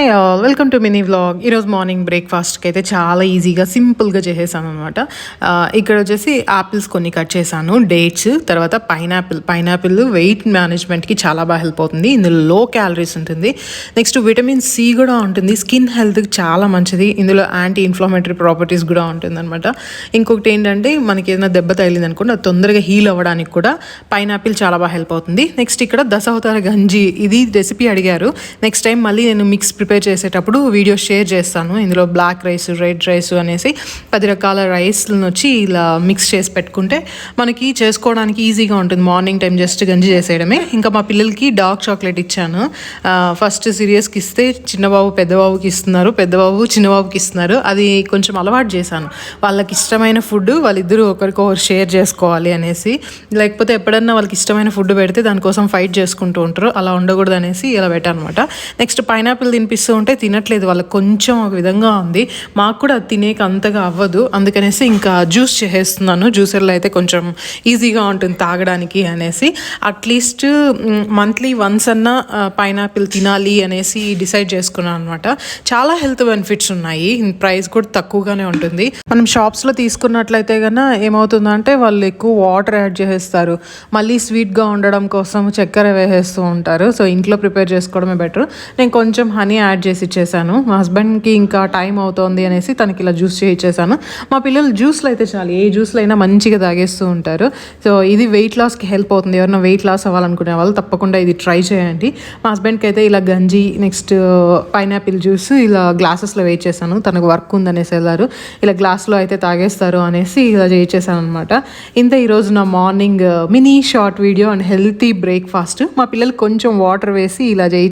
Hi welcome to mini vlog ఈరోజు morning బ్రేక్ఫాస్ట్కి అయితే చాలా ఈజీగా సింపుల్గా చేసేసాను అనమాట ఇక్కడ వచ్చేసి యాపిల్స్ కొన్ని కట్ చేశాను డేట్స్ తర్వాత పైనాపిల్ పైనాపిల్ వెయిట్ మేనేజ్మెంట్కి చాలా బాగా హెల్ప్ అవుతుంది. ఇందులో లో క్యాలరీస్ ఉంటుంది. నెక్స్ట్ విటమిన్ సి కూడా ఉంటుంది. స్కిన్ హెల్త్కి చాలా మంచిది. ఇందులో యాంటీ ఇన్ఫ్లమేటరీ ప్రాపర్టీస్ కూడా ఉంటుంది అనమాట ఇంకొకటి ఏంటంటే మనకి ఏదైనా దెబ్బ తగిలింది అనుకోండి అది తొందరగా హీల్ అవ్వడానికి కూడా పైనాపిల్ చాలా బాగా హెల్ప్ అవుతుంది. నెక్స్ట్ ఇక్కడ దశావతార గంజి ఇది రెసిపీ అడిగారు. నెక్స్ట్ టైం మళ్ళీ నేను మిక్స్ ప్రిపేర్ ప్రిపేర్ చేసేటప్పుడు వీడియో షేర్ చేస్తాను. ఇందులో బ్లాక్ రైస్ రెడ్ రైస్ అనేసి పది రకాల రైస్లను వచ్చి ఇలా మిక్స్ చేసి పెట్టుకుంటే మనకి చేసుకోవడానికి ఈజీగా ఉంటుంది. మార్నింగ్ టైం జస్ట్ గంజి చేసేయడమే. ఇంకా మా పిల్లలకి డార్క్ చాక్లెట్ ఇచ్చాను. ఫస్ట్ సీరియస్కి ఇస్తే చిన్నబాబు పెద్దబాబుకి ఇస్తున్నారు. పెద్దబాబు చిన్నబాబుకి ఇస్తున్నారు. అది కొంచెం అలవాటు చేశాను. వాళ్ళకి ఇష్టమైన ఫుడ్ వాళ్ళిద్దరూ ఒకరికొకరు షేర్ చేసుకోవాలి అనేసి. లేకపోతే ఎప్పుడన్నా వాళ్ళకి ఇష్టమైన ఫుడ్ పెడితే దానికోసం ఫైట్ చేసుకుంటూ ఉంటారు. అలా ఉండకూడదు అనేసి ఇలా పెట్టాను అనమాట నెక్స్ట్ పైనాపిల్ తినిపిస్తూ ఉంటే తినట్లేదు. వాళ్ళకి కొంచెం ఒక విధంగా ఉంది. మాకు కూడా అది తినేక అంతగా అవ్వదు. అందుకనేసి ఇంకా జ్యూస్ చేసేస్తున్నాను. జ్యూసర్లో అయితే కొంచెం ఈజీగా ఉంటుంది తాగడానికి అనేసి. అట్లీస్ట్ మంత్లీ వన్స్ అన్న పైనాపిల్ తినాలి అనేసి డిసైడ్ చేసుకున్నాను అనమాట చాలా హెల్త్ బెనిఫిట్స్ ఉన్నాయి. ప్రైస్ కూడా తక్కువగానే ఉంటుంది. మనం షాప్స్లో తీసుకున్నట్లయితే కన్నా ఏమవుతుందంటే వాళ్ళు ఎక్కువ వాటర్ యాడ్ చేసేస్తారు. మళ్ళీ స్వీట్గా ఉండడం కోసం చక్కెర వేసేస్తూ ఉంటారు. సో ఇంట్లో ప్రిపేర్ చేసుకోవడమే బెటర్. నేను కొంచెం హనీ యాడ్ చేసి ఇచ్చేసాను. మా హస్బెండ్కి ఇంకా టైం అవుతోంది అనేసి తనకి ఇలా జ్యూస్ చేయించేసాను మా పిల్లలు జ్యూస్లు అయితే చాలు ఏ జ్యూస్లు అయినా మంచిగా తాగేస్తూ ఉంటారు. సో ఇది వెయిట్ లాస్కి హెల్ప్ అవుతుంది. ఎవరైనా వెయిట్ లాస్ అవ్వాలనుకునే వాళ్ళు తప్పకుండా ఇది ట్రై చేయండి. మా హస్బెండ్కి అయితే ఇలా గంజి నెక్స్ట్ పైనాపిల్ జ్యూస్ ఇలా గ్లాసెస్లో వెయిట్ చేశాను. తనకు వర్క్ ఉందనేసి వెళ్ళారు ఇలా గ్లాస్లో అయితే తాగేస్తారు అనేసి ఇలా చేయించేసాను అనమాట ఇంత ఈరోజు నా morning mini short video and healthy breakfast. మా పిల్లలు కొంచెం వాటర్ వేసి ఇలా చేయి